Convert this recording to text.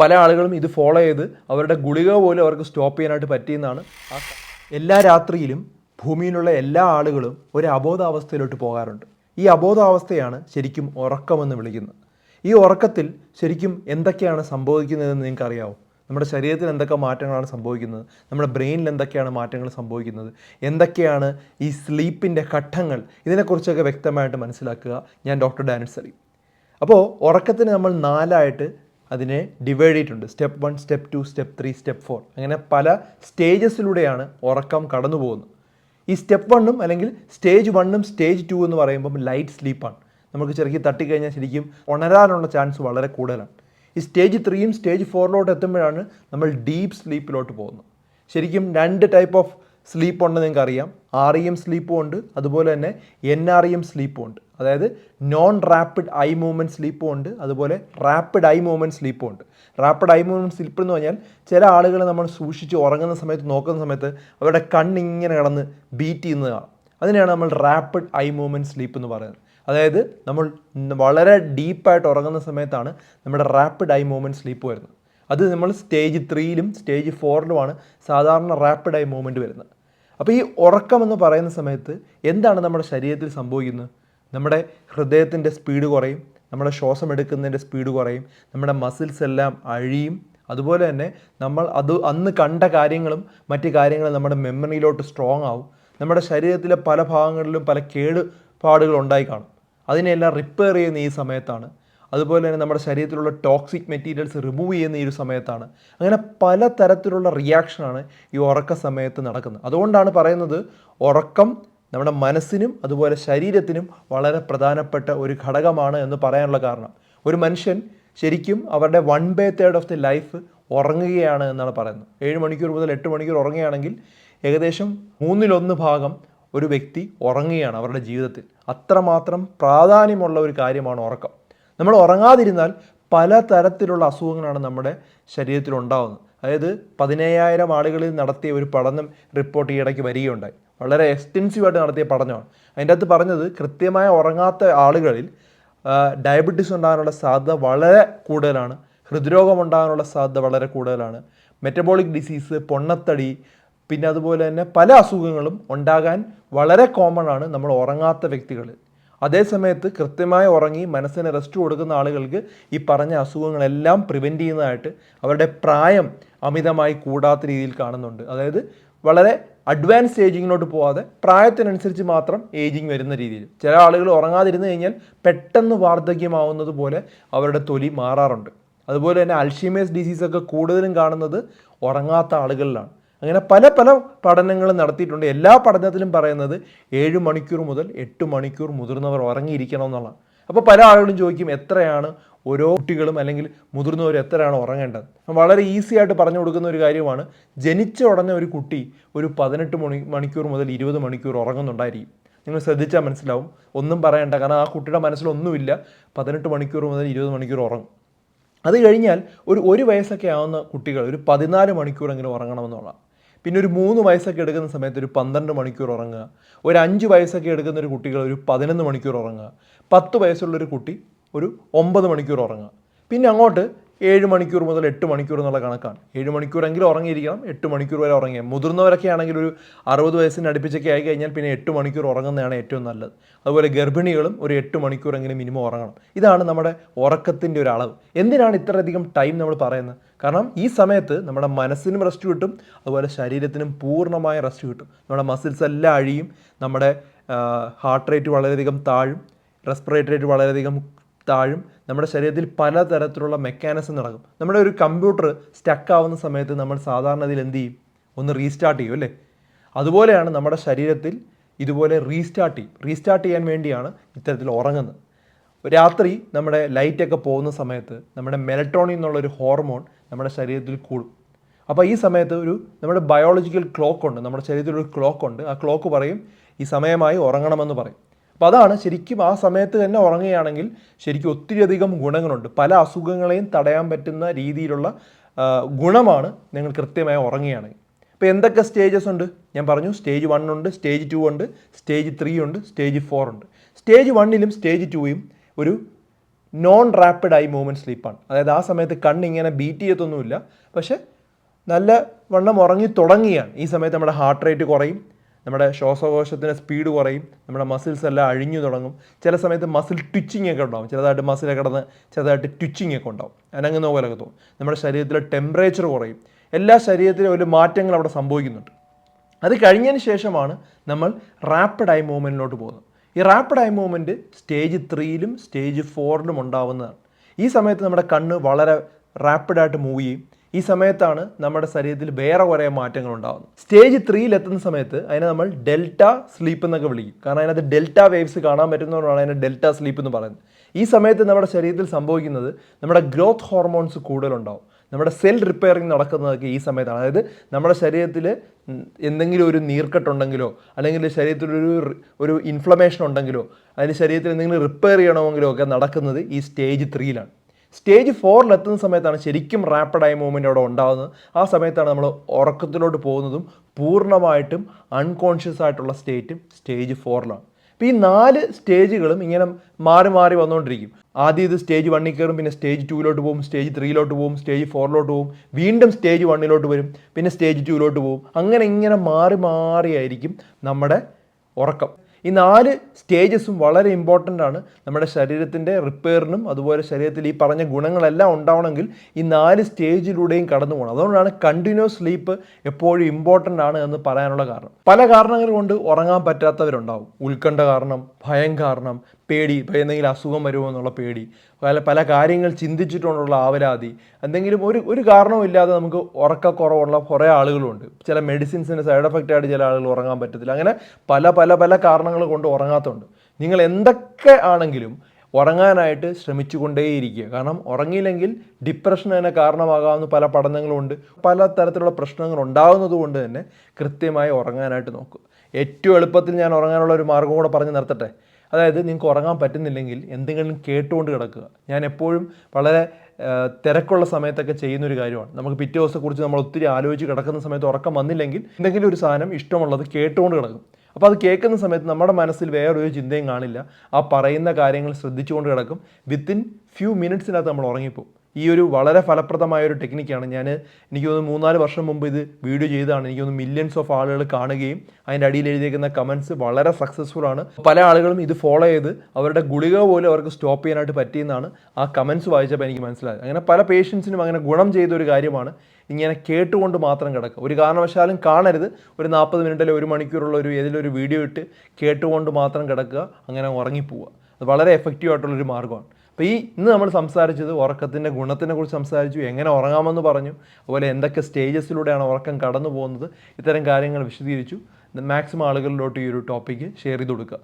പല ആളുകളും ഇത് ഫോളോ ചെയ്ത് അവരുടെ ഗുളിക പോലും അവർക്ക് സ്റ്റോപ്പ് ചെയ്യാനായിട്ട് പറ്റിയെന്നാണ് എല്ലാ രാത്രിയിലും ഭൂമിയിലുള്ള എല്ലാ ആളുകളും ഒരു അബോധാവസ്ഥയിലോട്ട് പോകാറുണ്ട്. ഈ അബോധാവസ്ഥയാണ് ശരിക്കും ഉറക്കമെന്ന് വിളിക്കുന്നത്. ഈ ഉറക്കത്തിൽ ശരിക്കും എന്തൊക്കെയാണ് സംഭവിക്കുന്നതെന്ന് നിങ്ങൾക്ക് അറിയാമോ നമ്മുടെ ശരീരത്തിൽ എന്തൊക്കെ മാറ്റങ്ങളാണ് സംഭവിക്കുന്നത്? നമ്മുടെ ബ്രെയിനിൽ എന്തൊക്കെയാണ് മാറ്റങ്ങൾ സംഭവിക്കുന്നത്? എന്തൊക്കെയാണ് ഈ സ്ലീപ്പിന്റെ ഘട്ടങ്ങൾ? ഇതിനെക്കുറിച്ചൊക്കെ വ്യക്തമായിട്ട് മനസ്സിലാക്കുക ഞാൻ ഡോക്ടർ ഡാനിൽ സലീം. അപ്പോൾ ഉറക്കത്തിന് നമ്മൾ നാലായിട്ട് അതിനെ ഡിവൈഡ് ചെയ്തിട്ടുണ്ട്. Step one step two step three step four അങ്ങനെ പല സ്റ്റേജസിലൂടെയാണ് ഉറക്കം കടന്നു പോകുന്നത്. ഈ സ്റ്റെപ്പ് വണ്ണും അല്ലെങ്കിൽ സ്റ്റേജ് വണ്ണും സ്റ്റേജ് ടു എന്ന് പറയുമ്പം ലൈറ്റ് സ്ലീപ്പാണ് നമുക്ക് ചെറുക്കി തട്ടിക്കഴിഞ്ഞാൽ ശരിക്കും ഉണരാനുള്ള ചാൻസ് വളരെ കൂടുതലാണ്. ഈ സ്റ്റേജ് ത്രീയും സ്റ്റേജ് ഫോറിലോട്ട് എത്തുമ്പോഴാണ് നമ്മൾ ഡീപ്പ് സ്ലീപ്പിലോട്ട് പോകുന്നത്. ശരിക്കും രണ്ട് ടൈപ്പ് ഓഫ് സ്ലീപ്പ് ഉണ്ടെന്ന് നിങ്ങൾക്ക് അറിയാം ആർ ഇ എം സ്ലീപ്പും ഉണ്ട്. അതുപോലെ തന്നെ എൻ ആർ ഇ എം സ്ലീപ്പും ഉണ്ട്. അതായത് നോൺ റാപ്പിഡ് ഐ മൂവ്മെന്റ് സ്ലീപ്പും ഉണ്ട് അതുപോലെ റാപ്പിഡ് ഐ മൂവ്മെന്റ് സ്ലീപ്പും ഉണ്ട്. റാപ്പിഡ് ഐ മൂവ്മെന്റ് സ്ലീപ്പ് എന്ന് പറഞ്ഞാൽ ചില ആളുകൾ നമ്മൾ സൂക്ഷിച്ച് ഉറങ്ങുന്ന സമയത്ത് നോക്കുന്ന സമയത്ത് അവരുടെ കണ്ണിങ്ങനെ കടന്ന് ബീറ്റ് ചെയ്യുന്നത് അതിനെയാണ് നമ്മൾ റാപ്പിഡ് ഐ മൂവ്മെന്റ് സ്ലീപ്പ് എന്ന് പറയുന്നത്. അതായത് നമ്മൾ വളരെ ഡീപ്പായിട്ട് ഉറങ്ങുന്ന സമയത്താണ് നമ്മുടെ റാപ്പിഡ് ഐ മൂവ്മെന്റ് സ്ലീപ്പ് വരുന്നത്. അത് നമ്മൾ സ്റ്റേജ് ത്രീയിലും സ്റ്റേജ് ഫോറിലുമാണ് സാധാരണ റാപ്പിഡ് ഐ മൂവ്മെന്റ് വരുന്നത്. അപ്പോൾ ഈ ഉറക്കം എന്ന് പറയുന്ന സമയത്ത് എന്താണ് നമ്മുടെ ശരീരത്തിൽ സംഭവിക്കുന്നത്? നമ്മുടെ ഹൃദയത്തിന്റെ സ്പീഡ് കുറയും നമ്മുടെ ശ്വാസം എടുക്കുന്നതിന്റെ സ്പീഡ് കുറയും നമ്മുടെ മസിൽസ് എല്ലാം അഴിയും. അതുപോലെ തന്നെ നമ്മൾ അത് അന്ന് കണ്ട കാര്യങ്ങളും മറ്റ് കാര്യങ്ങളും നമ്മുടെ മെമ്മറിയിലോട്ട് സ്ട്രോങ് ആവും. നമ്മുടെ ശരീരത്തിലെ പല ഭാഗങ്ങളിലും പല കേടുപാടുകൾ ഉണ്ടായി കാണും. അതിനെല്ലാം റിപ്പയർ ചെയ്യുന്ന ഈ സമയത്താണ്. അതുപോലെ തന്നെ നമ്മുടെ ശരീരത്തിലുള്ള ടോക്സിക് മെറ്റീരിയൽസ് റിമൂവ് ചെയ്യുന്ന ഈ ഒരു സമയത്താണ്. അങ്ങനെ പല തരത്തിലുള്ള റിയാക്ഷനാണ് ഈ ഉറക്ക സമയത്ത് നടക്കുന്നത്. അതുകൊണ്ടാണ് പറയുന്നത് ഉറക്കം നമ്മുടെ മനസ്സിനും അതുപോലെ ശരീരത്തിനും വളരെ പ്രധാനപ്പെട്ട ഒരു ഘടകമാണ് എന്ന് പറയാനുള്ള കാരണം. ഒരു മനുഷ്യൻ ശരിക്കും അവരുടെ one by third of the life ഉറങ്ങുകയാണ് എന്നാണ് പറയുന്നത്. ഏഴ് മണിക്കൂർ മുതൽ എട്ട് മണിക്കൂർ ഉറങ്ങുകയാണെങ്കിൽ ഏകദേശം മൂന്നിലൊന്ന് ഭാഗം ഒരു വ്യക്തി ഉറങ്ങുകയാണ് അവരുടെ ജീവിതത്തിൽ. അത്രമാത്രം പ്രാധാന്യമുള്ള ഒരു കാര്യമാണ് ഉറക്കം. നമ്മൾ ഉറങ്ങാതിരുന്നാൽ പല തരത്തിലുള്ള അസുഖങ്ങളാണ് നമ്മുടെ ശരീരത്തിൽ ഉണ്ടാകുന്നത് അതായത് പതിനയ്യായിരം ആളുകളിൽ നടത്തിയ ഒരു പഠനം റിപ്പോർട്ട് ഈ ഇടയ്ക്ക് വരികയുണ്ടായി. വളരെ എക്സ്റ്റെൻസീവായിട്ട് നടത്തിയ പഠനമാണ്. അതിന്റെ അകത്ത് പറഞ്ഞത് കൃത്യമായ ഉറങ്ങാത്ത ആളുകളിൽ ഡയബറ്റീസ് ഉണ്ടാകാനുള്ള സാധ്യത വളരെ കൂടുതലാണ്. ഹൃദ്രോഗം ഉണ്ടാകാനുള്ള സാധ്യത വളരെ കൂടുതലാണ്. മെറ്റബോളിക് ഡിസീസ് പൊണ്ണത്തടി പിന്നെ അതുപോലെ തന്നെ പല അസുഖങ്ങളും ഉണ്ടാകാൻ വളരെ കോമൺ ആണ് നമ്മൾ ഉറങ്ങാത്ത വ്യക്തികളിൽ. അതേസമയത്ത് കൃത്യമായി ഉറങ്ങി മനസ്സിന് റെസ്റ്റ് കൊടുക്കുന്ന ആളുകൾക്ക് ഈ പറഞ്ഞ അസുഖങ്ങളെല്ലാം പ്രിവെന്റ് ചെയ്യുന്നതായിട്ട് അവരുടെ പ്രായം അമിതമായി കൂടാത്ത രീതിയിൽ കാണുന്നുണ്ട്. അതായത് വളരെ അഡ്വാൻസ് ഏജിങ്ങിലോട്ട് പോവാതെ പ്രായത്തിനനുസരിച്ച് മാത്രം ഏജിങ് വരുന്ന രീതിയിൽ. ചില ആളുകൾ ഉറങ്ങാതിരുന്ന് കഴിഞ്ഞാൽ പെട്ടെന്ന് വാർദ്ധക്യമാവുന്നത് പോലെ അവരുടെ തൊലി മാറാറുണ്ട്. അതുപോലെ തന്നെ അൽഷിമേസ് ഡിസീസൊക്കെ കൂടുതലും കാണുന്നത് ഉറങ്ങാത്ത ആളുകളിലാണ്. അങ്ങനെ പല പല പഠനങ്ങൾ നടത്തിയിട്ടുണ്ട്. എല്ലാ പഠനത്തിലും പറയുന്നത് ഏഴ് മണിക്കൂർ മുതൽ എട്ട് മണിക്കൂർ മുതിർന്നവർ ഉറങ്ങിയിരിക്കണം എന്നുള്ളതാണ്. അപ്പോൾ പല ആളുകളും ചോദിക്കും എത്രയാണ് ഓരോ കുട്ടികളും അല്ലെങ്കിൽ മുതിർന്നവർ എത്രയാണ് ഉറങ്ങേണ്ടത്. വളരെ ഈസി ആയിട്ട് പറഞ്ഞു കൊടുക്കുന്ന ഒരു കാര്യമാണ് ജനിച്ച ഉടനെ ഒരു കുട്ടി ഒരു പതിനെട്ട് മണി മണിക്കൂർ മുതൽ ഇരുപത് മണിക്കൂർ ഉറങ്ങുന്നുണ്ടായിരിക്കും. നിങ്ങൾ ശ്രദ്ധിച്ചാൽ മനസ്സിലാവും. ഒന്നും പറയണ്ട കാരണം ആ കുട്ടിയുടെ മനസ്സിലൊന്നുമില്ല പതിനെട്ട് മണിക്കൂർ മുതൽ ഇരുപത് മണിക്കൂർ ഉറങ്ങും. അത് കഴിഞ്ഞാൽ ഒരു ഒരു വയസ്സൊക്കെ ആവുന്ന കുട്ടികൾ ഒരു പതിനാല് മണിക്കൂറെങ്കിലും ഉറങ്ങണമെന്നുള്ളതാണ്. പിന്നെ ഒരു മൂന്ന് വയസ്സൊക്കെ എടുക്കുന്ന സമയത്ത് ഒരു പന്ത്രണ്ട് മണിക്കൂർ ഉറങ്ങുക. ഒരു അഞ്ച് വയസ്സൊക്കെ എടുക്കുന്ന ഒരു കുട്ടികൾ ഒരു പതിനൊന്ന് മണിക്കൂർ ഉറങ്ങുക. പത്ത് വയസ്സുള്ളൊരു കുട്ടി ഒരു ഒമ്പത് മണിക്കൂർ ഉറങ്ങുക. പിന്നെ അങ്ങോട്ട് ഏഴ് മണിക്കൂർ മുതൽ എട്ട് മണിക്കൂർ എന്നുള്ള കണക്കാണ്. ഏഴ് മണിക്കൂറെങ്കിലും ഉറങ്ങിയിരിക്കണം എട്ട് മണിക്കൂർ വരെ ഉറങ്ങിയ. മുതിർന്നവരൊക്കെ ആണെങ്കിൽ ഒരു അറുപത് വയസ്സിന് അടുപ്പിച്ചൊക്കെ ആയി കഴിഞ്ഞാൽ പിന്നെ എട്ട് മണിക്കൂർ ഉറങ്ങുന്നതാണ് ഏറ്റവും നല്ലത്. അതുപോലെ ഗർഭിണികളും ഒരു എട്ട് മണിക്കൂറെങ്കിലും മിനിമം ഉറങ്ങണം. ഇതാണ് നമ്മുടെ ഉറക്കത്തിന്റെ ഒരു അളവ്. എന്തിനാണ് ഇത്രയധികം ടൈം നമ്മൾ പറയുന്നത്? കാരണം ഈ സമയത്ത് നമ്മുടെ മനസ്സിനും റെസ്റ്റ് കിട്ടും അതുപോലെ ശരീരത്തിനും പൂർണമായ റെസ്റ്റ് കിട്ടും. നമ്മുടെ മസിൽസ് എല്ലാം അഴിയും നമ്മുടെ ഹാർട്ട് റേറ്റ് വളരെയധികം താഴും റെസ്പിറേറ്ററി റേറ്റ് വളരെയധികം താഴും. നമ്മുടെ ശരീരത്തിൽ പലതരത്തിലുള്ള മെക്കാനിസം നടക്കും. നമ്മുടെ ഒരു കമ്പ്യൂട്ടർ സ്റ്റക്ക് ആവുന്ന സമയത്ത് നമ്മൾ സാധാരണ ഇതിൽ എന്ത് ചെയ്യും? ഒന്ന് റീസ്റ്റാർട്ട് ചെയ്യും അല്ലേ? അതുപോലെയാണ് നമ്മുടെ ശരീരത്തിൽ ഇതുപോലെ റീസ്റ്റാർട്ട് ചെയ്യും. റീസ്റ്റാർട്ട് ചെയ്യാൻ വേണ്ടിയാണ് ഇത്തരത്തിൽ ഉറങ്ങുന്നത്. രാത്രി നമ്മുടെ ലൈറ്റൊക്കെ പോകുന്ന സമയത്ത് നമ്മുടെ മെലട്രോണിൻ എന്നുള്ളൊരു ഹോർമോൺ നമ്മുടെ ശരീരത്തിൽ കൂടും. അപ്പോൾ ഈ സമയത്ത് ഒരു നമ്മുടെ ബയോളജിക്കൽ ക്ലോക്ക് ഉണ്ട്. നമ്മുടെ ശരീരത്തിൽ ഒരു ക്ലോക്ക് ഉണ്ട്. ആ ക്ലോക്ക് പറയും ഈ സമയമായി ഉറങ്ങണമെന്ന് പറയും. അപ്പോൾ അതാണ് ശരിക്കും ആ സമയത്ത് തന്നെ ഉറങ്ങുകയാണെങ്കിൽ ശരിക്കും ഒത്തിരിയധികം ഗുണങ്ങളുണ്ട്. പല അസുഖങ്ങളെയും തടയാൻ പറ്റുന്ന രീതിയിലുള്ള ഗുണമാണ് നിങ്ങൾ കൃത്യമായി ഉറങ്ങുകയാണെങ്കിൽ. അപ്പോൾ എന്തൊക്കെ സ്റ്റേജസ് ഉണ്ട്? ഞാൻ പറഞ്ഞു സ്റ്റേജ് വൺ ഉണ്ട് സ്റ്റേജ് ടു ഉണ്ട് സ്റ്റേജ് ത്രീ ഉണ്ട് സ്റ്റേജ് ഫോർ ഉണ്ട്. സ്റ്റേജ് വണ്ണിലും സ്റ്റേജ് ടുവും ഒരു നോൺ റാപ്പിഡ് ആയി മൂവ്മെന്റ് സ്ലീപ്പാണ് അതായത് ആ സമയത്ത് കണ്ണിങ്ങനെ ബീറ്റ് ചെയ്യത്തൊന്നുമില്ല. പക്ഷേ നല്ല വണ്ണം ഉറങ്ങി തുടങ്ങിയാണ്. ഈ സമയത്ത് നമ്മുടെ ഹാർട്ട് റേറ്റ് കുറയും. നമ്മുടെ ശ്വാസകോശത്തിന്റെ സ്പീഡ് കുറയും നമ്മുടെ മസിൽസ് എല്ലാം അഴിഞ്ഞു തുടങ്ങും. ചില സമയത്ത് മസിൽ ട്വിച്ചിങ് ഒക്കെ ഉണ്ടാവും. ചെറുതായിട്ട് മസിലൊക്കെ കിടന്ന് ചെറുതായിട്ട് ട്വിച്ചിങ് ഒക്കെ ഉണ്ടാവും. അനങ്ങുന്ന പോലെയൊക്കെ തോന്നും. നമ്മുടെ ശരീരത്തിലെ ടെമ്പറേച്ചർ കുറയും. എല്ലാ ശരീരത്തിലും ഒരു മാറ്റങ്ങൾ അവിടെ സംഭവിക്കുന്നുണ്ട്. അത് കഴിഞ്ഞതിന് ശേഷമാണ് നമ്മൾ റാപ്പിഡ് ഐ മൂവ്മെന്റിലോട്ട് പോകുന്നത്. ഈ റാപ്പിഡ് ഐ മൂവ്മെന്റ് സ്റ്റേജ് ത്രീയിലും സ്റ്റേജ് ഫോറിലും ഉണ്ടാവുന്നതാണ്. ഈ സമയത്ത് നമ്മുടെ കണ്ണ് വളരെ റാപ്പിഡായിട്ട് മൂവ് ചെയ്യും. ഈ സമയത്താണ് നമ്മുടെ ശരീരത്തിൽ വേറെ കുറേ മാറ്റങ്ങൾ ഉണ്ടാകുന്നത് സ്റ്റേജ് ത്രീയിൽ എത്തുന്ന സമയത്ത് അതിനെ നമ്മൾ ഡെൽറ്റ സ്ലീപ്പ് എന്നൊക്കെ വിളിക്കും. കാരണം അതിനകത്ത് ഡെൽറ്റ വേവ്സ് കാണാൻ പറ്റുന്നതുകൊണ്ടാണ് അതിനെ ഡെൽറ്റ സ്ലീപ്പ് എന്ന് പറയുന്നത്. ഈ സമയത്ത് നമ്മുടെ ശരീരത്തിൽ സംഭവിക്കുന്നത് നമ്മുടെ ഗ്രോത്ത് ഹോർമോൺസ് കൂടുതലുണ്ടാവും. നമ്മുടെ സെൽ റിപ്പയറിങ് നടക്കുന്നതൊക്കെ ഈ സമയത്താണ്. അതായത് നമ്മുടെ ശരീരത്തിൽ എന്തെങ്കിലും ഒരു നീർക്കെട്ടുണ്ടെങ്കിലോ അല്ലെങ്കിൽ ശരീരത്തിലൊരു ഒരു ഒരു ഇൻഫ്ലമേഷൻ ഉണ്ടെങ്കിലോ അതിന് ശരീരത്തിൽ എന്തെങ്കിലും റിപ്പയർ ചെയ്യണമെങ്കിലോ ഒക്കെ നടക്കുന്നത് ഈ സ്റ്റേജ് ത്രീയിലാണ് സ്റ്റേജ് ഫോറിലെത്തുന്ന സമയത്താണ് ശരിക്കും റാപ്പിഡ് ആയി മൂവ്മെന്റ് അവിടെ ഉണ്ടാകുന്നത് ആ സമയത്താണ് നമ്മൾ ഉറക്കത്തിലോട്ട് പോകുന്നതും പൂർണമായിട്ടും അൺകോൺഷ്യസ് ആയിട്ടുള്ള സ്റ്റേറ്റും സ്റ്റേജ് ഫോറിലാണ്. അപ്പോൾ ഈ നാല് സ്റ്റേജുകളും ഇങ്ങനെ മാറി മാറി വന്നുകൊണ്ടിരിക്കും. ആദ്യം ഇത് സ്റ്റേജ് വണ്ണിൽ കയറും പിന്നെ സ്റ്റേജ് ടൂവിലോട്ട് പോകും സ്റ്റേജ് ത്രീയിലോട്ട് പോകും സ്റ്റേജ് ഫോറിലോട്ട് പോകും വീണ്ടും സ്റ്റേജ് വണ്ണിലോട്ട് വരും പിന്നെ സ്റ്റേജ് ടൂവിലോട്ട് പോകും. അങ്ങനെ ഇങ്ങനെ മാറി മാറിയായിരിക്കും നമ്മുടെ ഉറക്കം. ഈ നാല് സ്റ്റേജസും വളരെ ഇമ്പോർട്ടന്റ് ആണ്. നമ്മുടെ ശരീരത്തിന്റെ റിപ്പയറിനും അതുപോലെ ശരീരത്തിൽ ഈ പറഞ്ഞ ഗുണങ്ങളെല്ലാം ഉണ്ടാവണമെങ്കിൽ ഈ നാല് സ്റ്റേജിലൂടെയും കടന്നു പോകണം. അതുകൊണ്ടാണ് കണ്ടിന്യൂസ് സ്ലീപ്പ് എപ്പോഴും ഇമ്പോർട്ടന്റ് ആണ് എന്ന് പറയാനുള്ള കാരണം. പല കാരണങ്ങൾ കൊണ്ട് ഉറങ്ങാൻ പറ്റാത്തവരുണ്ടാവും. ഉത്കണ്ഠ കാരണം ഭയം കാരണം പേടി എന്തെങ്കിലും അസുഖം വരുമോ എന്നുള്ള പേടി പല പല കാര്യങ്ങൾ ചിന്തിച്ചിട്ടുള്ള ആവരാതി. എന്തെങ്കിലും ഒരു ഒരു കാരണവും ഇല്ലാതെ നമുക്ക് ഉറക്കക്കുറവുള്ള കുറേ ആളുകളുണ്ട്. ചില മെഡിസിൻസിന് സൈഡ് എഫക്റ്റ് ആയിട്ട് ചില ആളുകൾ ഉറങ്ങാൻ പറ്റത്തില്ല. അങ്ങനെ പല പല പല കാരണങ്ങൾ കൊണ്ട് ഉറങ്ങാത്തതുണ്ട് നിങ്ങൾ എന്തൊക്കെ ആണെങ്കിലും ഉറങ്ങാനായിട്ട് ശ്രമിച്ചുകൊണ്ടേയിരിക്കുക. കാരണം ഉറങ്ങിയില്ലെങ്കിൽ ഡിപ്രഷൻ തന്നെ കാരണമാകാവുന്ന പല പഠനങ്ങളുണ്ട്. പല തരത്തിലുള്ള പ്രശ്നങ്ങൾ ഉണ്ടാകുന്നത് കൊണ്ട് തന്നെ കൃത്യമായി ഉറങ്ങാനായിട്ട് നോക്കുക. ഏറ്റവും എളുപ്പത്തിൽ ഞാൻ ഉറങ്ങാനുള്ള ഒരു മാർഗം കൂടെ പറഞ്ഞ് നിർത്തട്ടെ. അതായത് നിങ്ങൾക്ക് ഉറങ്ങാൻ പറ്റുന്നില്ലെങ്കിൽ എന്തെങ്കിലും കേട്ടുകൊണ്ട് കിടക്കുക. ഞാൻ എപ്പോഴും വളരെ തിരക്കുള്ള സമയത്തൊക്കെ ചെയ്യുന്ന ഒരു കാര്യമാണ്. നമുക്ക് പിറ്റേ ദിവസത്തെക്കുറിച്ച് നമ്മൾ ഒത്തിരി ആലോചിച്ച് കിടക്കുന്ന സമയത്ത് ഉറക്കം വന്നില്ലെങ്കിൽ എന്തെങ്കിലും ഒരു സാധനം ഇഷ്ടമുള്ളത് കേട്ടുകൊണ്ട് കിടക്കും. അപ്പോൾ അത് കേൾക്കുന്ന സമയത്ത് നമ്മുടെ മനസ്സിൽ വേറൊരു ചിന്തയും കാണില്ല. ആ പറയുന്ന കാര്യങ്ങൾ ശ്രദ്ധിച്ചുകൊണ്ട് കിടക്കും. വിത്തിൻ ഫ്യൂ മിനിറ്റ്സിനകത്ത് നമ്മൾ ഉറങ്ങിപ്പോവും. ഈ ഒരു വളരെ ഫലപ്രദമായ ഒരു ടെക്നിക്കാണ് ഞാൻ എനിക്ക് തോന്നുന്നു മൂന്നാൽ വർഷം മുമ്പ് ഇത് വീഡിയോ ചെയ്തതാണ്. എനിക്ക് തോന്നുന്നു മില്യൺസ് ഓഫ് ആളുകൾ കാണുകയും അതിന്റെ അടിയിൽ എഴുതിയിരിക്കുന്ന കമൻസ് വളരെ സക്സസ്ഫുൾ ആണ്. പല ആളുകളും ഇത് ഫോളോ ചെയ്ത് അവരുടെ ഗുളിക പോലും അവർക്ക് സ്റ്റോപ്പ് ചെയ്യാനായിട്ട് പറ്റിയെന്നാണ് ആ കമൻസ് വായിച്ചപ്പോൾ എനിക്ക് മനസ്സിലായത്. അങ്ങനെ പല പേഷ്യൻസിനും അങ്ങനെ ഗുണം ചെയ്ത ഒരു കാര്യമാണ് ഇങ്ങനെ കേട്ടുകൊണ്ട് മാത്രം കിടക്കുക. ഒരു കാരണവശാലും കാണരുത്. ഒരു നാൽപ്പത് മിനിറ്റ് അല്ലെങ്കിൽ ഒരു മണിക്കൂറുള്ള ഒരു ഏതെങ്കിലും ഒരു വീഡിയോ ഇട്ട് കേട്ടുകൊണ്ട് മാത്രം കിടക്കുക. അങ്ങനെ ഉറങ്ങിപ്പോവുക. അത് വളരെ എഫക്റ്റീവ് ആയിട്ടുള്ളൊരു മാർഗമാണ്. അപ്പോൾ ഈ ഇന്ന് നമ്മൾ സംസാരിച്ചത് ഉറക്കത്തിന്റെ ഗുണത്തിനെ കുറിച്ച് സംസാരിച്ചു എങ്ങനെ ഉറങ്ങാമെന്ന് പറഞ്ഞു അതുപോലെ എന്തൊക്കെ സ്റ്റേജസിലൂടെയാണ് ഉറക്കം കടന്നു പോകുന്നത് ഇത്തരം കാര്യങ്ങൾ വിശദീകരിച്ചു. മാക്സിമം ആളുകളിലോട്ട് ഈ ഒരു ടോപ്പിക്ക് ഷെയർ ചെയ്ത് കൊടുക്കുക.